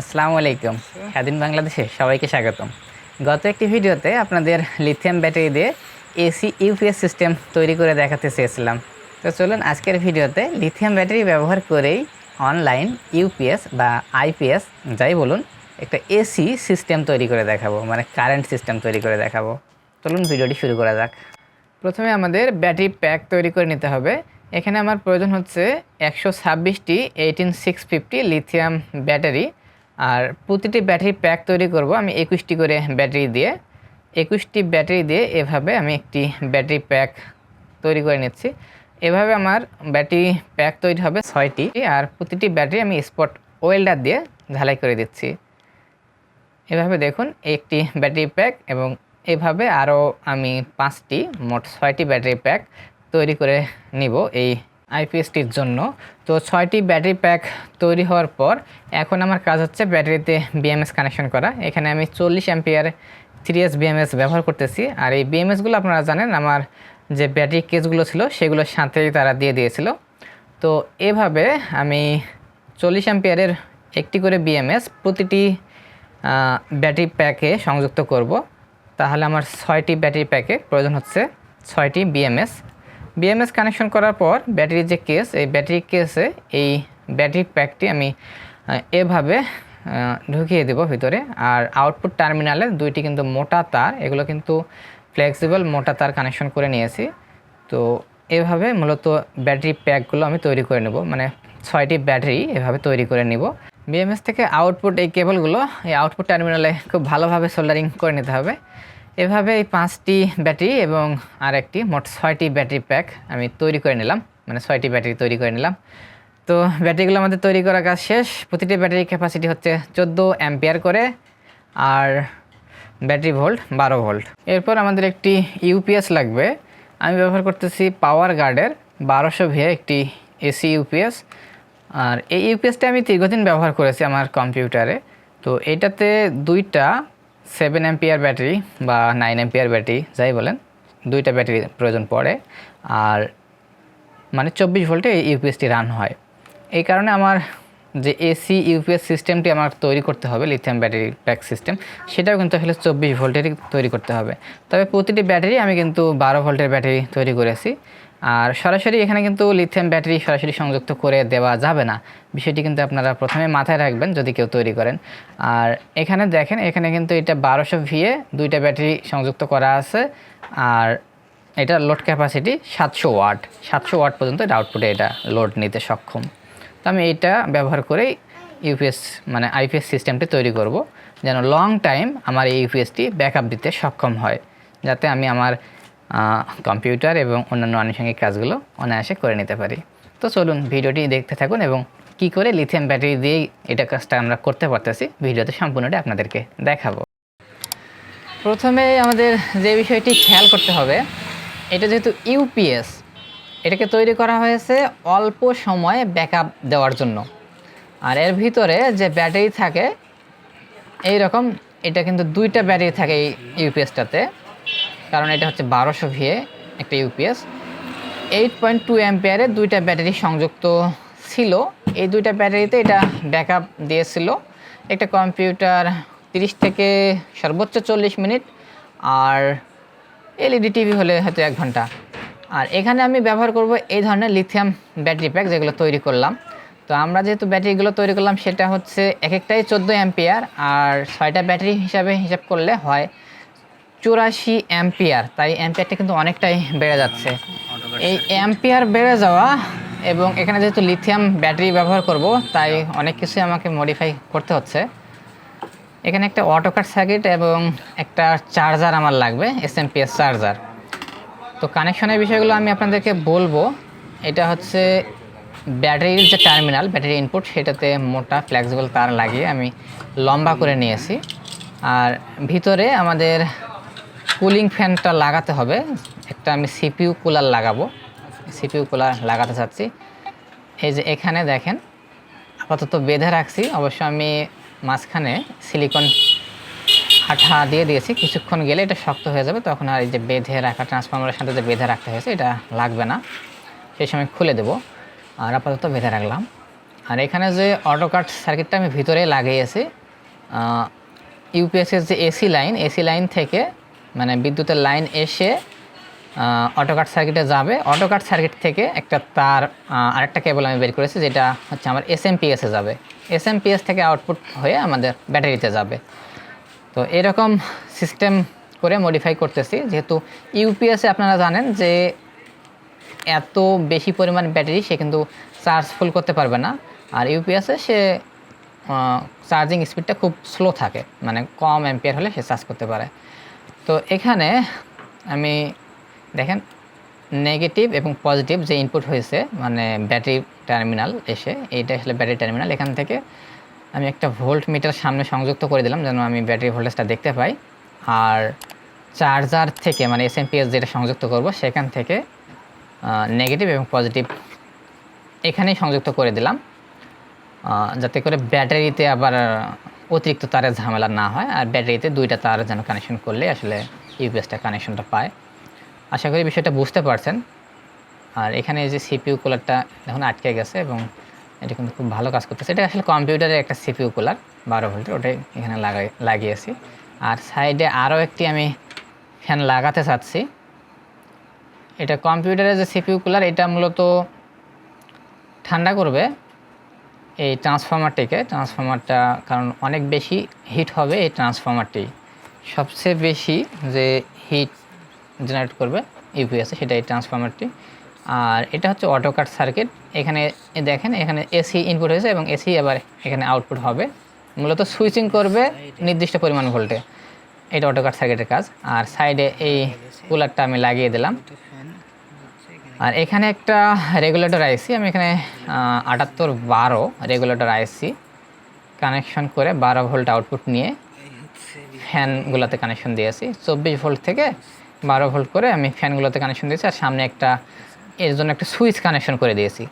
আসসালামু আলাইকুম। স্বাধীন বাংলাদেশে সবাইকে স্বাগতম। গত একটি ভিডিওতে আপনাদের লিথিয়াম ব্যাটারি দিয়ে এসি ইউপিএস সিস্টেম তৈরি করে দেখাতে চেয়েছিলাম। তো চলুন আজকের ভিডিওতে লিথিয়াম ব্যাটারি ব্যবহার করেই অনলাইন ইউপিএস বা আইপিএস যাই বলুন, একটা এসি সিস্টেম তৈরি করে দেখাবো মানে কারেন্ট সিস্টেম তৈরি করে দেখাবো। চলুন ভিডিওটি শুরু করা যাক। প্রথমে আমাদের ব্যাটারি প্যাক তৈরি করে নিতে হবে। এখানে আমার প্রয়োজন হচ্ছে একশো ছাব্বিশটি eighteen six fifty lithium battery আর প্রতিটি ব্যাটারি প্যাক তৈরি করব আমি একুশটি করে ব্যাটারি দিয়ে। একুশটি ব্যাটারি দিয়ে এভাবে আমি একটি ব্যাটারি প্যাক তৈরি করে নিচ্ছি। এভাবে আমার ব্যাটারি প্যাক তৈরি হবে ছয়টি আর প্রতিটি ব্যাটারি আমি স্পট ওয়েল্ডার দিয়ে ঝালাই করে দিচ্ছি। এভাবে দেখুন একটি ব্যাটারি প্যাক এবং এভাবে আরও আমি পাঁচটি মোট ছয়টি ব্যাটারি প্যাক তৈরি করে নিব এই আইপিএসটির জন্য। তো ছয়টি ব্যাটারি প্যাক তৈরি হওয়ার পর এখন আমার কাজ হচ্ছে ব্যাটারিতে বিএমএস কানেকশন করা। এখানে আমি চল্লিশ অ্যাম্পিয়ার থ্রি এস বিএমএস ব্যবহার করতেছি। আর এই বিএমএসগুলো আপনারা জানেন, আমার যে ব্যাটারি কেসগুলো ছিল সেগুলোর সাথেই তারা দিয়ে দিয়েছিল। তো এভাবে আমি চল্লিশ অ্যাম্পিয়ারের একটি করে বিএমএস প্রতিটি ব্যাটারি প্যাকে সংযুক্ত করব। তাহলে আমার ছয়টি ব্যাটারি প্যাকে প্রয়োজন হচ্ছে ছয়টি বিএমএস বিএমএস কানেকশন করার পর ব্যাটারির যে কেস এই ব্যাটারি কেসে এই ব্যাটারি প্যাকটি আমি এভাবে ঢুকিয়ে দেব ভিতরে। আর আউটপুট টার্মিনালে দুইটি কিন্তু মোটা তার, এগুলো কিন্তু ফ্লেক্সিবল মোটা তার কানেকশন করে নিয়েছি। তো এভাবে মূলত ব্যাটারি প্যাকগুলো আমি তৈরি করে নেব। মানে ছয়টি ব্যাটারি এভাবে তৈরি করে নিব। বিএমএস থেকে আউটপুট এই কেবলগুলো এই আউটপুট টার্মিনালে খুব ভালোভাবে সোল্ডারিং করে নিতে হবে। এভাবে এই পাঁচটি ব্যাটারি এবং আর একটি মোট ছয়টি ব্যাটারি প্যাক আমি তৈরি করে নিলাম মানে ছয়টি ব্যাটারি তৈরি করে নিলাম। তো ব্যাটারিগুলো আমাদের তৈরি করা কাজ শেষ। প্রতিটি ব্যাটারি ক্যাপাসিটি হচ্ছে চোদ্দ অ্যাম্পিয়ার করে আর ব্যাটারি ভোল্ট বারো ভোল্ট। এরপর আমাদের একটি ইউপিএস লাগবে। আমি ব্যবহার করতেছি পাওয়ার গার্ডের বারোশো ভিএ একটি এসি ইউপিএস আর এই ইউপিএসটা আমি দীর্ঘদিন ব্যবহার করেছি আমার কম্পিউটারে। তো এটাতে দুইটা সেভেন অ্যাম্পিয়ার ব্যাটারি বা নাইন অ্যাম্পিয়ার ব্যাটারি, যাই বলেন, দুইটা ব্যাটারি প্রয়োজন পড়ে। আর মানে চব্বিশ ভোল্টে ইউপিএসটি রান হয়। এই কারণে আমার যে এসি ইউপিএস সিস্টেমটি আমার তৈরি করতে হবে লিথিয়াম ব্যাটারি প্যাক সিস্টেম সেটাও কিন্তু আসলে চব্বিশ ভোল্টেরই তৈরি করতে হবে। তবে প্রতিটি ব্যাটারি আমি কিন্তু বারো ভোল্টের ব্যাটারি তৈরি করেছি। আর সরাসরি এখানে কিন্তু লিথিয়াম ব্যাটারি সরাসরি সংযুক্ত করে দেওয়া যাবে না। বিষয়টি কিন্তু আপনারা প্রথমে মাথায় রাখবেন যদি কেউ তৈরি করেন। আর এখানে দেখেন, এখানে কিন্তু এটা বারোশো ভিএ দুইটা ব্যাটারি সংযুক্ত করা আছে। আর এটা লোড ক্যাপাসিটি সাতশো ওয়াট সাতশো ওয়াট পর্যন্ত এটা আউটপুটে এটা লোড নিতে সক্ষম। তো আমি এটা ব্যবহার করেই ইউপিএস মানে আইপিএস সিস্টেমটি তৈরি করব। যেন লং টাইম আমার এই ইউপিএসটি ব্যাকআপ দিতে সক্ষম হয়। যাতে আমি আমার কম্পিউটার এবং অন্যান্য আনুষঙ্গিক কাজগুলো অনায়াসে করে নিতে পারি। তো চলুন ভিডিওটি দেখতে থাকুন এবং কি করে লিথিয়াম ব্যাটারি দিয়েই এটা কাজটা আমরা করতে পারতেছি, ভিডিওতে সম্পূর্ণটা আপনাদেরকে দেখাবো। প্রথমে আমাদের যে বিষয়টি খেয়াল করতে হবে, এটা যেহেতু ইউপিএস এটাকে তৈরি করা হয়েছে অল্প সময়ে ব্যাকআপ দেওয়ার জন্য। আর এর ভিতরে যে ব্যাটারি থাকে এই রকম এটা কিন্তু দুইটা ব্যাটারি থাকে এই ইউপিএসটাতে কারণ এটা হচ্ছে বারোশো ভিএ একটা ইউপিএস এইট পয়েন্ট টু অ্যাম্পিয়ারে দুইটা ব্যাটারি সংযুক্ত ছিল। এই দুইটা ব্যাটারিতে এটা ব্যাকআপ দিয়েছিল। একটা কম্পিউটার তিরিশ থেকে সর্বোচ্চ চল্লিশ মিনিট আর এলইডি টিভি হলে হয়তো এক ঘণ্টা। আর এখানে আমি ব্যবহার করব এই ধরনের লিথিয়াম ব্যাটারি প্যাক যেগুলো তৈরি করলাম। তো আমরা যেহেতু ব্যাটারিগুলো তৈরি করলাম, সেটা হচ্ছে এক একটাই চোদ্দ অ্যাম্পিয়ার আর ছয়টা ব্যাটারি হিসাবে হিসাব করলে হয় চুরাশি অ্যাম্পিয়ার তাই অ্যাম্পিয়ারটা কিন্তু অনেকটাই বেড়ে যাচ্ছে। এই অ্যাম্পিয়ার বেড়ে যাওয়া এবং এখানে যেহেতু লিথিয়াম ব্যাটারি ব্যবহার করব, তাই অনেক কিছুই আমাকে মডিফাই করতে হচ্ছে। এখানে একটা অটোকাট সার্কিট এবং একটা চার্জার আমার লাগবে এসএমপিএস চার্জার তো কানেকশনের বিষয়গুলো আমি আপনাদেরকে বলব। এটা হচ্ছে ব্যাটারির যে টার্মিনাল ব্যাটারি ইনপুট সেটাতে মোটা ফ্লেক্সিবল তার লাগিয়ে আমি লম্বা করে নিয়েছি। আর ভিতরে আমাদের কুলিং ফ্যানটা লাগাতে হবে। একটা আমি সিপিইউ কুলার লাগাবো। সিপিইউ কুলার লাগাতে চাচ্ছি। এই যে এখানে দেখেন, আপাতত বেঁধে রাখছি। অবশ্য আমি মাঝখানে সিলিকন আঠা দিয়ে দিয়েছি। কিছুক্ষণ গেলে এটা শক্ত হয়ে যাবে। তখন আর এই যে বেঁধে রাখা ট্রান্সফর্মারের সাথে যে বেঁধে রাখতে হয়েছে, এটা লাগবে না। সেই সময় খুলে দেব। আর আপাতত বেঁধে রাখলাম। আর এখানে যে অটো কাট সার্কিটটা আমি ভিতরে লাগিয়েছি ইউপিএসের যে এসি লাইন এসি লাইন থেকে মানে বিদ্যুতের লাইন এসে অটোকাট সার্কিটে যাবে। অটোকাট সার্কিট থেকে একটা তার আরেকটা কেবল আমি বের করেছি, যেটা হচ্ছে আমার এসএমপিএসে যাবে। এসএমপিএস থেকে আউটপুট হয়ে আমাদের ব্যাটারিতে যাবে। তো এরকম সিস্টেম করে মডিফাই করতেছি। যেহেতু ইউপিএসে আপনারা জানেন যে, এত বেশি পরিমাণ ব্যাটারি সে কিন্তু চার্জ ফুল করতে পারবে না। আর ইউপিএসে সে চার্জিং স্পিডটা খুব স্লো থাকে। মানে কম অ্যাম্পিয়ার হলে সে চার্জ করতে পারে। তো এখানে আমি দেখেন নেগেটিভ এবং পজিটিভ যে ইনপুট হয়েছে মানে ব্যাটারি টার্মিনাল এসে, এইটা আসলে ব্যাটারি টার্মিনাল এখান থেকে আমি একটা ভোল্ট মিটার সামনে সংযুক্ত করে দিলাম যেন আমি ব্যাটারি ভোল্টেজটা দেখতে পাই। আর চার্জার থেকে মানে এসএমপিএস যেটা সংযুক্ত করব, সেখান থেকে নেগেটিভ এবং পজিটিভ এখানেই সংযুক্ত করে দিলাম। যাতে করে ব্যাটারিতে আবার অতিরিক্ত তারের ঝামেলা না হয় আর ব্যাটারিতে দুইটা তার যেন কানেকশন করলে আসলে ইউপিএসটা কানেকশনটা পায়। আশা করি বিষয়টা বুঝতে পারছেন। আর এখানে যে সিপিউ কুলারটা এখন আটকে গেছে এবং এটা কিন্তু খুব ভালো কাজ করতেছে। এটা আসলে কম্পিউটারের একটা সিপিইউ কুলার বারো ভোল্টের, ওটাই এখানে লাগাই, লাগিয়েছি। আর সাইডে আরও একটি আমি ফ্যান লাগাতে চাচ্ছি। এটা কম্পিউটারের যে সিপিইউ কুলার এটা মূলত ঠান্ডা করবে। এই ট্রান্সফর্মারটিকে ট্রান্সফর্মারটা কারণ অনেক বেশি হিট হবে এই ট্রান্সফর্মারটি সবচেয়ে বেশি যে হিট জেনারেট করবে ইউপিএসে সেটা এই ট্রান্সফর্মারটি আর এটা হচ্ছে অটোকাট সার্কিট এখানে দেখেন, এখানে এসি ইনপুট হয়েছে এবং এসি আবার এখানে আউটপুট হবে। মূলত সুইচিং করবে নির্দিষ্ট পরিমাণ ভোল্টে। এটা অটোকাট সার্কিটের কাজ। আর সাইডে এই কুলারটা আমি লাগিয়ে দিলাম। আর এখানে একটা রেগুলেটর আইসি আমি এখানে আটাত্তর বারো রেগুলেটর আইসি কানেকশন করে বারো ভোল্ট আউটপুট নিয়ে ফ্যানগুলোতে কানেকশন দিয়েছি। চব্বিশ ভোল্ট থেকে বারো ভোল্ট করে আমি ফ্যানগুলোতে কানেকশন দিয়েছি আর সামনে একটা, এর জন্য একটা সুইচ কানেকশন করে দিয়েছি।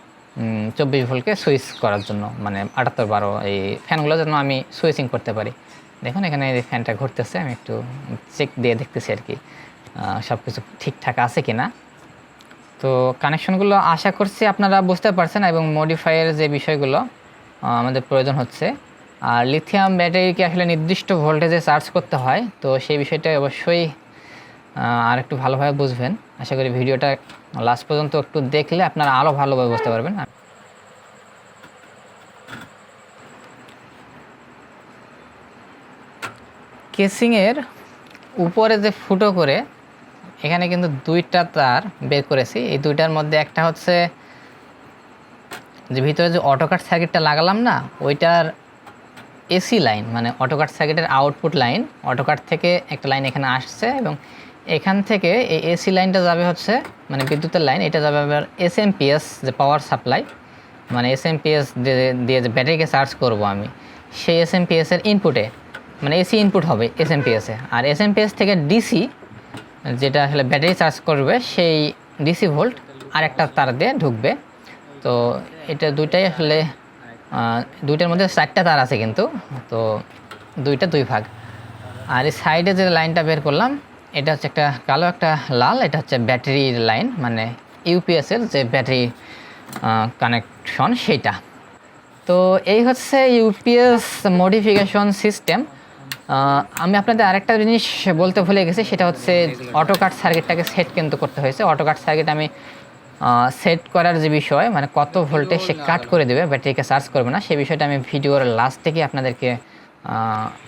চব্বিশ ভোল্টকে সুইচ করার জন্য মানে আটাত্তর বারো এই ফ্যানগুলো যেন আমি সুইচিং করতে পারি। দেখুন, এখানে এই ফ্যানটা ঘুরতেছে, আমি একটু চেক দিয়ে দেখতেছি আর কি সব কিছু ঠিকঠাক আছে কি না তো কানেকশনগুলো আশা করছি আপনারা বুঝতে পারছেন এবং মডিফাইয়ের যে বিষয়গুলো আমাদের প্রয়োজন হচ্ছে। আর লিথিয়াম ব্যাটারিকে আসলে নির্দিষ্ট ভোল্টেজে চার্জ করতে হয়, তো সেই বিষয়টা অবশ্যই আর একটু ভালোভাবে বুঝবেন। আশা করি ভিডিওটা লাস্ট পর্যন্ত একটু দেখলে আপনারা আরও ভালোভাবে বুঝতে পারবেন। কেসিংয়ের উপরে যে ফুটো করে এখানে কিন্তু দুইটা তার বের করেছি। এই দুইটার মধ্যে একটা হচ্ছে যে ভিতরে যে অটোকাট সার্কিটটা লাগালাম না, ওইটার এসি লাইন মানে অটোকাট সার্কিটের আউটপুট লাইন অটোকাট থেকে একটা লাইন এখানে আসছে এবং এখান থেকে এই এসি লাইনটা যাবে হচ্ছে মানে বিদ্যুতের লাইন এটা যাবে আবার এসএমপিএস যে পাওয়ার সাপ্লাই মানে এসএমপিএস দিয়ে যে ব্যাটারিকে চার্জ করব আমি, সেই এসএমপিএস এর ইনপুটে মানে এসি ইনপুট হবে এসএমপিএসে আর এসএমপিএস থেকে ডিসি যেটা আসলে ব্যাটারি চার্জ করবে, সেই ডিসি ভোল্ট আর একটা তার দিয়ে ঢুকবে। তো এটা দুইটাই আসলে দুইটার মধ্যে চারটা তার আছে কিন্তু। তো দুইটা দুই ভাগ। আর এই সাইডে যে লাইনটা বের করলাম, এটা হচ্ছে একটা কালো একটা লাল, এটা হচ্ছে ব্যাটারির লাইন মানে ইউপিএসের যে ব্যাটারি কানেকশন সেইটা। তো এই হচ্ছে ইউপিএস মডিফিকেশন সিস্টেম আমি আপনাদের আরেকটা জিনিস বলতে ভুলে গেছি সেটা হচ্ছে অটোকাট সার্কিটটাকে সেট কিন্তু করতে হয়েছে। অটোকাট সার্কিট আমি সেট করার যে বিষয় মানে কত ভোল্টে সে কাট করে দেবে ব্যাটারিকে চার্জ করবে না সেই বিষয়টা আমি ভিডিওর লাস্ট থেকে আপনাদেরকে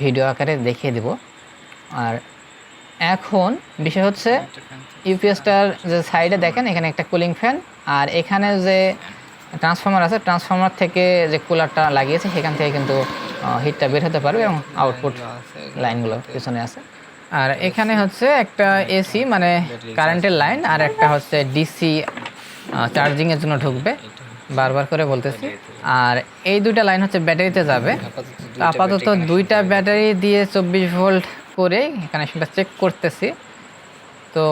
ভিডিও আকারে দেখিয়ে দেব। আর এখন বিষয় হচ্ছে ইউপিএসটার যে সাইডে দেখেন এখানে একটা কুলিং ফ্যান আর এখানে যে ট্রান্সফর্মার আছে ট্রান্সফর্মার থেকে যে কুলারটা লাগিয়েছে সেখান থেকে কিন্তু হিটটা বের হতে পারবে এবং আউটপুট লাইনগুলো পিছনে আছে। আর এখানে হচ্ছে একটা এসি মানে কারেন্টের লাইন আর একটা হচ্ছে ডিসি চার্জিংয়ের জন্য ঢুকবে। বারবার করে বলতেছি। আর এই দুইটা লাইন হচ্ছে ব্যাটারিতে যাবে। আপাতত দুইটা ব্যাটারি দিয়ে চব্বিশ ভোল্ট করে কানেকশনটা চেক করতেছি। তো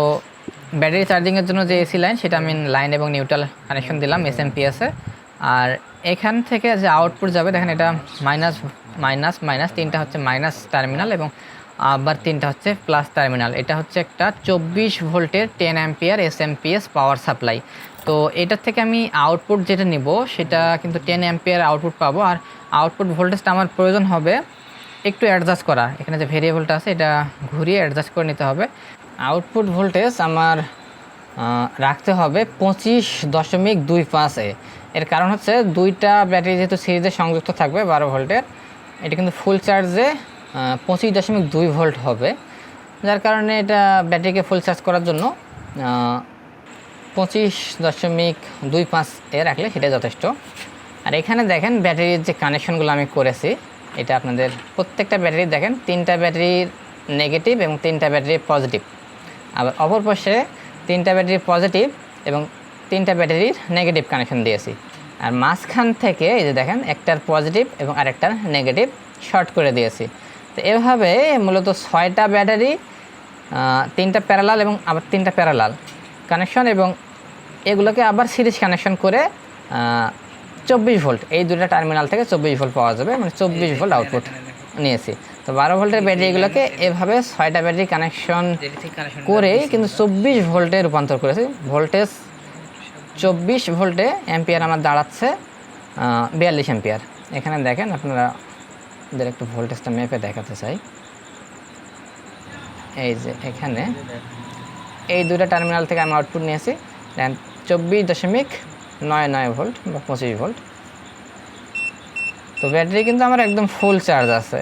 ব্যাটারি চার্জিংয়ের জন্য যে এসি লাইন সেটা আমি লাইন এবং নিউট্রাল কানেকশন দিলাম এস এম পিএসে আর এখান থেকে যে আউটপুট যাবে, দেখেন এটা মাইনাস মাইনাস মাইনাস তিনটা হচ্ছে মাইনাস টার্মিনাল এবং আবার তিনটা হচ্ছে প্লাস টার্মিনাল এটা হচ্ছে একটা চব্বিশ ভোল্টের ten ampere S power supply তো এটার থেকে আমি আউটপুট যেটা নিব, সেটা কিন্তু টেন অ্যাম্পিয়ার আউটপুট পাবো। আর আউটপুট ভোল্টেজটা আমার প্রয়োজন হবে একটু অ্যাডজাস্ট করা। এখানে যে ভেরিয়েবলটা আছে, এটা ঘুরিয়ে অ্যাডজাস্ট করে নিতে হবে। আউটপুট ভোল্টেজ আমার রাখতে হবে পঁচিশ দশমিক দুই পাঁচে এর কারণ হচ্ছে দুইটা ব্যাটারি যেহেতু সিরিজে সংযুক্ত থাকবে বারো ভোল্টের, এটা কিন্তু ফুল চার্জে পঁচিশ দশমিক দুই ভোল্ট হবে। যার কারণে এটা ব্যাটারিকে ফুল চার্জ করার জন্য পঁচিশ দশমিক দুই পাঁচ এ রাখলে সেটা যথেষ্ট। আর এখানে দেখেন ব্যাটারির যে কানেকশনগুলো আমি করেছি, এটা আপনাদের প্রত্যেকটা ব্যাটারি দেখেন, তিনটা ব্যাটারির নেগেটিভ এবং তিনটা ব্যাটারি পজিটিভ আবার অপর পাশে তিনটা ব্যাটারি পজিটিভ এবং তিনটা ব্যাটারির নেগেটিভ কানেকশন দিয়েছি। আর মাঝখান থেকে এই যে দেখেন একটার পজিটিভ এবং আরেকটার নেগেটিভ শর্ট করে দিয়েছি। তো এভাবে মূলত ছয়টা ব্যাটারি তিনটা প্যারালাল এবং আবার তিনটা প্যারালাল কানেকশন এবং এগুলোকে আবার সিরিজ কানেকশন করে চব্বিশ ভোল্ট এই দুটো টার্মিনাল থেকে চব্বিশ ভোল্ট পাওয়া যাবে মানে চব্বিশ ভোল্ট আউটপুট নিয়েছি। তো বারো ভোল্টের ব্যাটারিগুলোকে এভাবে ছয়টা ব্যাটারি কানেকশন করেই কিন্তু চব্বিশ ভোল্টে রূপান্তর করেছি। ভোল্টেজ চব্বিশ ভোল্টে অ্যাম্পিয়ার আমার দাঁড়াচ্ছে বিয়াল্লিশ অ্যাম্পিয়ার। এখানে দেখেন আপনারা ওদের একটু ভোল্টেজটা মেপে দেখাতে চাই। এই যে এখানে এই দুটো টার্মিনাল থেকে আমি আউটপুট নিয়েছি। চব্বিশ দশমিক নয় নয় ভোল্ট বা পঁচিশ ভোল্ট। তো ব্যাটারি কিন্তু আমার একদম ফুল চার্জ আছে।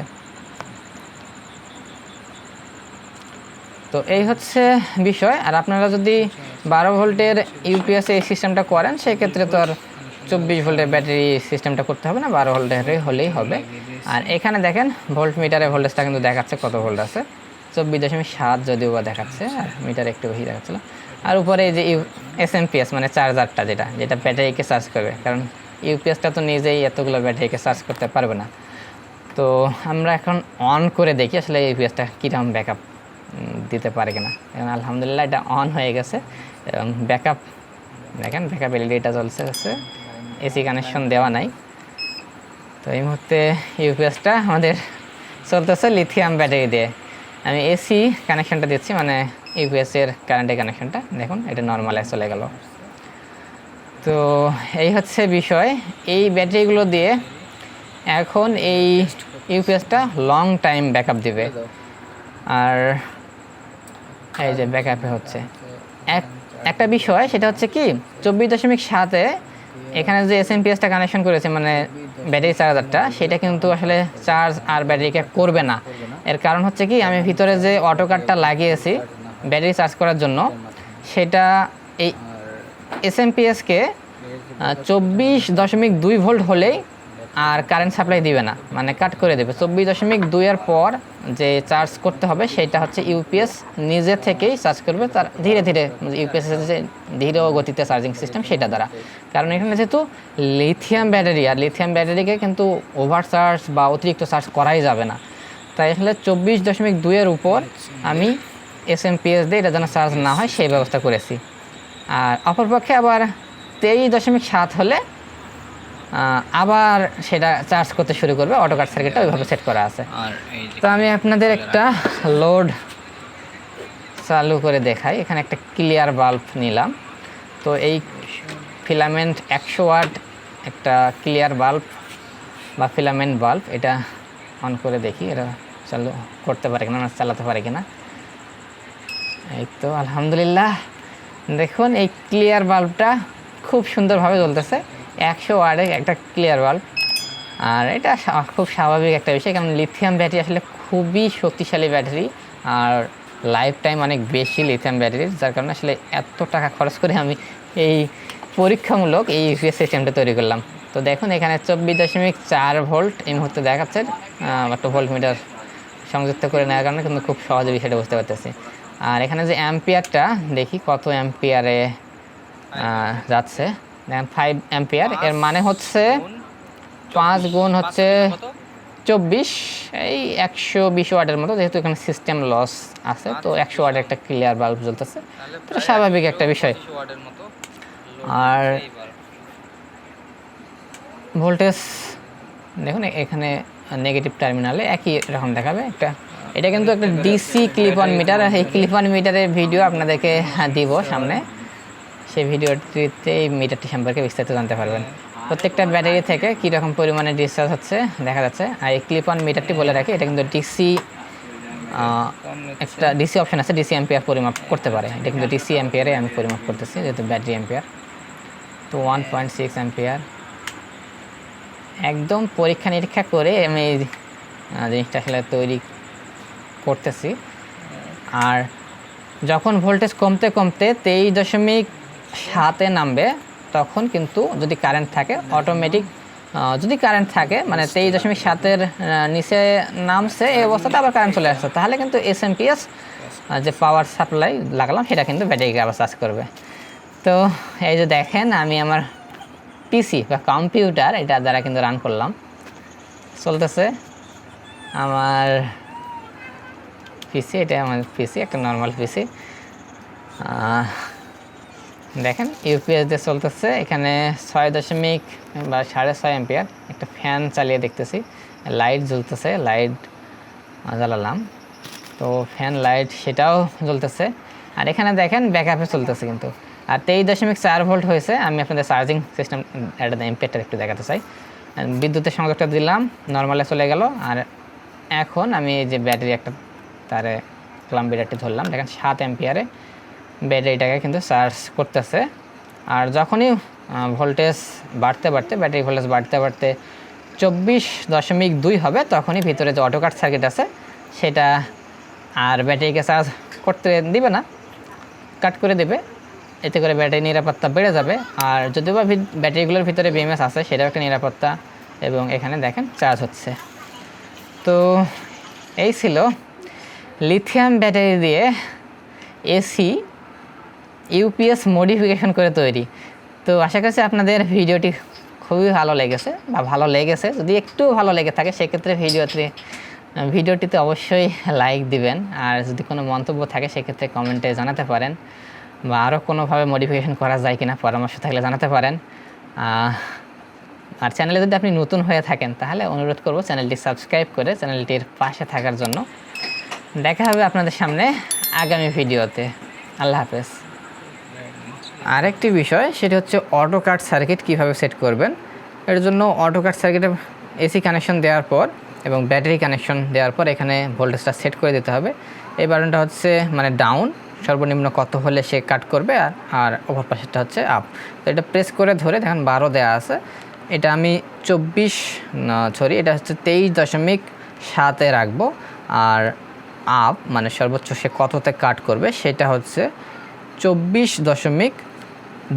তো এই হচ্ছে বিষয়। আর আপনারা যদি বারো ভোল্টের ইউপিএস এই সিস্টেমটা করেন, সেক্ষেত্রে তো আর চব্বিশ ভোল্টের ব্যাটারি সিস্টেমটা করতে হবে না, বারো ভোল্টের হলেই হবে। আর এখানে দেখেন ভোল্ট মিটারে ভোল্টেজটা কিন্তু দেখাচ্ছে কত ভোল্ট আছে। চব্বিশ দশমিক সাত যদিও বা দেখাচ্ছে, আর মিটার একটু বেশি দেখাচ্ছিল। আর উপরে এই যে ইউ এস এম পিএস মানে চার্জারটা যেটা যেটা ব্যাটারিকে চার্জ করবে। কারণ ইউপিএসটা তো নিজেই এতগুলো ব্যাটারিকে চার্জ করতে পারবে না। তো আমরা এখন অন করে দেখি আসলে ইউপিএসটা কীরকম ব্যাকআপ দিতে পারে কিনা। এখন আলহামদুলিল্লাহ এটা অন হয়ে গেছে। এবং ব্যাকআপ দেখেন ব্যাকআপ এলইডিটা চলছে হচ্ছে এসি কানেকশন দেওয়া নাই। তো এই মুহূর্তে ইউপিএসটা আমাদের চলতেছে লিথিয়াম ব্যাটারি দিয়ে। আমি এসি কানেকশনটা দিচ্ছি মানে ইউপিএসের কারেন্টের কানেকশনটা দেখুন, এটা নর্মালে চলে গেল। তো এই হচ্ছে বিষয়। এই ব্যাটারিগুলো দিয়ে এখন এই ইউপিএসটা লং টাইম ব্যাকআপ দিবে। আর এই যে ব্যাকআপে হচ্ছে। এক, একটা বিষয়, সেটা হচ্ছে কি, চব্বিশ দশমিক সাতে এখানে যে এস এমপিএসটা কানেকশন করেছে মানে ব্যাটারি চার্জারটা সেটা কিন্তু আসলে চার্জ আর ব্যাটারিকে করবে না। এর কারণ হচ্ছে কি, আমি ভিতরে যে অটো কার্ডটা লাগিয়েছি ব্যাটারি চার্জ করার জন্য, সেটা এই এস এমপিএসকে চব্বিশ দশমিক দুই ভোল্ট হলেই আর কারেন্ট সাপ্লাই দিবে না মানে কাট করে দেবে। চব্বিশ দশমিক দুইয়ের পর যে চার্জ করতে হবে, সেটা হচ্ছে ইউপিএস নিজে থেকেই চার্জ করবে, তার ধীরে ধীরে ইউপিএস যে ধীরে গতিতে চার্জিং সিস্টেম সেটা দ্বারা। কারণ এখানে যেহেতু লিথিয়াম ব্যাটারি আর লিথিয়াম ব্যাটারিকে কিন্তু ওভার চার্জ বা অতিরিক্ত চার্জ করাই যাবে না। তাই আসলে চব্বিশ দশমিক দুইয়ের উপর আমি এস এম পিএস দিয়ে এটা যেন চার্জ না হয়, সেই ব্যবস্থা করেছি। আর অপরপক্ষে আবার তেইশ দশমিক সাত হলে আবার সেটা চার্জ করতে শুরু করবে অটো কাট সার্কিটটা ওইভাবে সেট করা আছে। তো আমি আপনাদের একটা লোড চালু করে দেখাই। এখানে একটা ক্লিয়ার বাল্ব নিলাম। তো এই ফিলামেন্ট একশো ওয়াট একটা ক্লিয়ার বাল্ব বা ফিলামেন্ট বাল্ব এটা অন করে দেখি এটা চালু করতে পারে কিনা না চালাতে পারে কিনা। এই তো আলহামদুলিল্লাহ। দেখুন এই ক্লিয়ার বাল্বটা খুব সুন্দরভাবে জ্বলতেছে। একশো ওয়ার্ডে একটা ক্লিয়ার বাল্ব আর এটা খুব স্বাভাবিক একটা বিষয়, কারণ লিথিয়াম ব্যাটারি আসলে খুবই শক্তিশালী ব্যাটারি আর লাইফ টাইম অনেক বেশি লিথিয়াম ব্যাটারির যার কারণে আসলে এত টাকা খরচ করে আমি এই পরীক্ষামূলক এই ইউপিএস সিস্টেমটা তৈরি করলাম। তো দেখুন, এখানে চব্বিশ দশমিক চার ভোল্ট এই মুহূর্তে দেখাচ্ছে একটা ভোল্ট মিটার সংযুক্ত করে নেওয়ার কারণে কিন্তু খুব সহজে বিষয়টা বুঝতে পারতেছি। আর এখানে যে অ্যাম্পিয়ারটা দেখি কত অ্যাম্পিয়ারে যাচ্ছে। দেখেন ফাইভ অ্যাম্পিয়ার এর মানে হচ্ছে পাঁচ গুণ হচ্ছে চব্বিশ এই একশো বিশ ওয়াটের মতো যেহেতু এখানে সিস্টেম লস আছে তো একশো ওয়াটের একটা ক্লিয়ার বাল্ব জ্বলতেছে। এটা স্বাভাবিক একটা বিষয়। আর ভোল্টেজ দেখুন এখানে নেগেটিভ টার্মিনালে একই রকম দেখাবে একটা। এটা কিন্তু একটা ডিসি ক্লিপ অন মিটার এই ক্লিপ অন মিটারের ভিডিও আপনাদেরকে হ্যাঁ, দিব সামনে। সেই ভিডিওটিতে এই মিটারটি সম্পর্কে বিস্তারিত জানতে পারবেন। প্রত্যেকটা ব্যাটারি থেকে কীরকম পরিমাণে ডিসচার্জ হচ্ছে দেখা যাচ্ছে। আর এই ক্লিপ অন মিটারটি বলে রাখি, এটা কিন্তু ডিসি একটা ডিসি অপশন আছে ডিসি এম্পিয়ার পরিমাপ করতে পারে। এটা কিন্তু ডিসি এম্পিয়ারে আমি পরিমাপ করতেছি, যেহেতু ব্যাটারি এম্পিয়ার তো ওয়ান পয়েন্ট সিক্স এম্পিয়ার একদম পরীক্ষা নিরীক্ষা করে আমি জিনিসটা আসলে তৈরি করতেছি। আর যখন ভোল্টেজ কমতে কমতে তেইশ দশমিক সাতে নামবে, তখন কিন্তু যদি কারেন্ট থাকে অটোমেটিক যদি কারেন্ট থাকে মানে তেইশ দশমিক সাতের নিচে নামছে, এই অবস্থাতে আবার কারেন্ট চলে আসছে। তাহলে কিন্তু এস এম পি এস যে পাওয়ার সাপ্লাই লাগালাম, সেটা কিন্তু ব্যাটারিকে আবার চার্জ করবে। তো, এই যে দেখেন, আমি আমার পিসি বা কম্পিউটার এটা দ্বারা কিন্তু রান করলাম। চলতেছে, আমার পিসি এটা আমার পিসি একটা নর্মাল পিসি দেখেন ইউপিএস দিয়ে চলতেছে। এখানে ছয় দশমিক বা সাড়ে ছয় এম্পিয়ার একটা ফ্যান চালিয়ে দেখতেছি। লাইট জ্বলতেছে লাইট জ্বালালাম। তো ফ্যান লাইট সেটাও জ্বলতেছে। আর এখানে দেখেন ব্যাকআপে চলতেছে কিন্তু। আর তেইশ দশমিক চার ভোল্ট হয়েছে। আমি আপনাদের চার্জিং সিস্টেম একটা এম্পিয়ারটা একটু দেখাতে চাই। বিদ্যুতের সংযোগটা দিলাম নর্মালে চলে গেল। আর এখন আমি যে ব্যাটারি একটা তারে ক্লাম ধরলাম। দেখেন, সাত এম্পিয়ারে ব্যাটারিটাকে কিন্তু চার্জ করতেছে। আর যখনই ভোল্টেজ বাড়তে বাড়তে ব্যাটারি ভোল্টেজ বাড়তে বাড়তে চব্বিশ দশমিক দুই হবে, তখনই ভিতরে যে অটোকাট সার্কিট আছে, সেটা আর ব্যাটারিকে চার্জ করতে দিবে না কাট করে দেবে। এতে করে ব্যাটারি নিরাপত্তা বেড়ে যাবে। আর যদিও বা ব্যাটারিগুলোর ভিতরে বিএমএস আছে, সেটাও একটা নিরাপত্তা এবং এখানে দেখেন চার্জ হচ্ছে। তো এই ছিল লিথিয়াম ব্যাটারি দিয়ে এসি ইউপিএস মডিফিকেশন করে তৈরি। তো আশা করছি আপনাদের ভিডিওটি খুবই ভালো লেগেছে বা ভালো লেগেছে। যদি একটু ভালো লেগে থাকে, সেক্ষেত্রে ভিডিওতে, ভিডিওটিতে অবশ্যই লাইক দিবেন। আর যদি কোনো মন্তব্য থাকে, সেক্ষেত্রে কমেন্টে জানাতে পারেন। বা আরও কোনোভাবে মডিফিকেশন করা যায় কিনা, পরামর্শ থাকলে জানাতে পারেন। আর চ্যানেলে যদি আপনি নতুন হয়ে থাকেন, তাহলে অনুরোধ করব চ্যানেলটি সাবস্ক্রাইব করে চ্যানেলটির পাশে থাকার জন্য। দেখা হবে আপনাদের সামনে আগামী ভিডিওতে। আল্লাহ হাফেজ। আরেকটি বিষয়, সেটি হচ্ছে অটো কাট সার্কিট কীভাবে সেট করবেন। এর জন্য অটো কাট সার্কিটে এসি কানেকশন দেওয়ার পর এবং ব্যাটারি কানেকশন দেওয়ার পর এখানে ভোল্টেজটা সেট করে দিতে হবে। এই বাটনটা হচ্ছে মানে ডাউন সর্বনিম্ন কত হলে সে কাট করবে আর আর ওভার পাশেরটা হচ্ছে আপ তো এটা প্রেস করে ধরে দেখেন বারো দেওয়া আছে। এটা আমি চব্বিশ সরি এটা হচ্ছে তেইশ দশমিক সাতে রাখব। আর আপ মানে সর্বোচ্চ সে কততে কাট করবে, সেটা হচ্ছে চব্বিশ দশমিক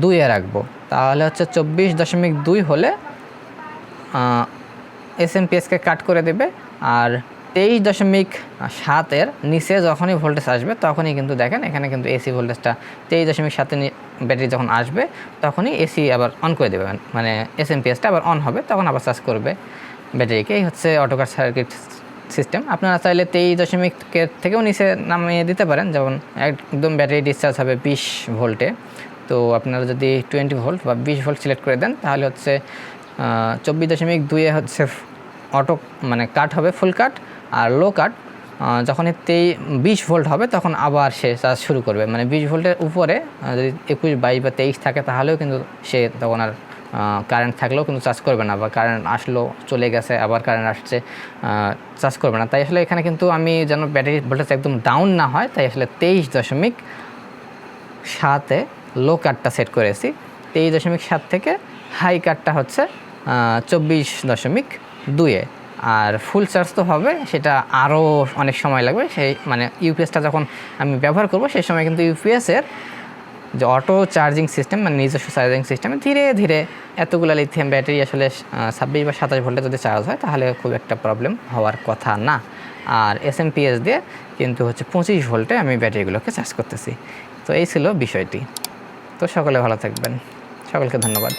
দুইয়ে রাখব। তাহলে হচ্ছে চব্বিশ দশমিক দুই হলে এস এম পিএসকে কাট করে দেবে। আর তেইশ দশমিক সাতের নিচে যখনই ভোল্টেজ আসবে, তখনই কিন্তু দেখেন এখানে কিন্তু এসি ভোল্টেজটা তেইশ দশমিক সাতে ব্যাটারি যখন আসবে, তখনই এসি আবার অন করে দেবে। মানে এস এম পিএসটা আবার অন হবে, তখন আবার চার্জ করবে ব্যাটারিকে এই হচ্ছে অটোকার সার্কিট সিস্টেম আপনারা চাইলে তেইশ দশমিকের থেকেও নিচে নামিয়ে দিতে পারেন। যেমন একদম ব্যাটারি ডিসচার্জ হবে বিশ ভোল্টে তো আপনারা যদি টোয়েন্টি ভোল্ট বা বিশ ভোল্ট সিলেক্ট করে দেন, তাহলে হচ্ছে চব্বিশ দশমিক দুইয়ে হচ্ছে অটো মানে কাট হবে ফুল কাট আর লো কাট যখন তেই বিশ ভোল্ট হবে, তখন আবার সে চার্জ শুরু করবে। মানে বিশ ভোল্টের উপরে যদি একুশ, বাইশ বা তেইশ থাকে, তাহলেও কিন্তু সে তখন আর কারেন্ট থাকলেও কিন্তু চার্জ করবে না, বা কারেন্ট আসলো, চলে গেছে, আবার কারেন্ট আসছে চার্জ করবে না। তাই আসলে এখানে কিন্তু আমি যেন ব্যাটারি ভোল্টেজ একদম ডাউন না হয়, তাই আসলে তেইশ দশমিক সাতে লো কাটটা সেট করেছি। তেইশ দশমিক সাত থেকে হাই কাটটা হচ্ছে চব্বিশ দশমিক দুয়ে আর ফুল চার্জ তো হবে, সেটা আরও অনেক সময় লাগবে। সেই মানে ইউপিএসটা যখন আমি ব্যবহার করব, সেই সময় কিন্তু ইউপিএসের যে অটো চার্জিং সিস্টেম মানে নিজস্ব চার্জিং সিস্টেমে ধীরে ধীরে এতগুলো লিথিয়াম ব্যাটারি আসলে ছাব্বিশ বা সাতাশ ভোল্টে যদি চার্জ হয়, তাহলে খুব একটা প্রবলেম হওয়ার কথা না। আর এস দিয়ে কিন্তু হচ্ছে পঁচিশ ভোল্টে আমি ব্যাটারিগুলোকে চার্জ করতেছি। তো এই ছিল বিষয়টি। তো সকলে ভালো থাকবেন। সকলকে ধন্যবাদ।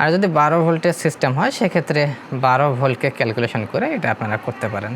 আর যদি বারো ভোল্টের সিস্টেম হয়, সেক্ষেত্রে বারো ভোল্টকে ক্যালকুলেশন করে এটা আপনারা করতে পারেন।